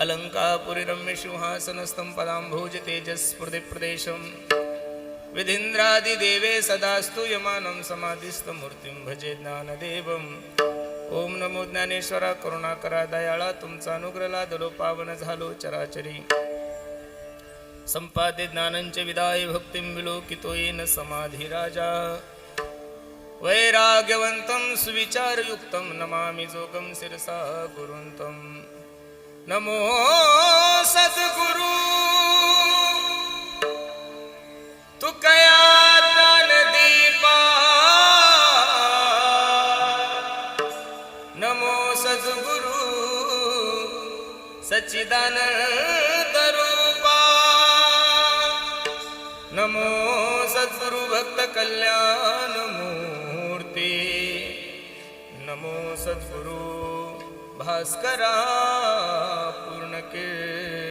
अलङ्कापुरि रम्यसिंहासनस्थं पदाम्भोज तेजस्फुर्दिप्रदेशम् विधीन्द्रादिदेवे सदा स्तूयमानं समाधिस्थमूर्तिं भजे ज्ञानदेवम्। ओम नमो ज्ञानेश्वरा करुणाकरा दयाळा तुमचा अनुग्रला दलो पावन झालो चराचरी। संपादे ज्ञानंच विदाय भक्तिं विलोकितो येन समाधी राजा वैराग्यवन्तं सुविचारयुक्तं नमामि जोगं शिरसा गुरुन्तं। नमो सद्गुरु। तू कया दीपा। नमो सद्गुरु। सच्चिदानंद रूपा। नमो सद्गुरु भक्त कल्याण मूर्ती। नमो सद्गुरु। भास्करा पूर्ण केले.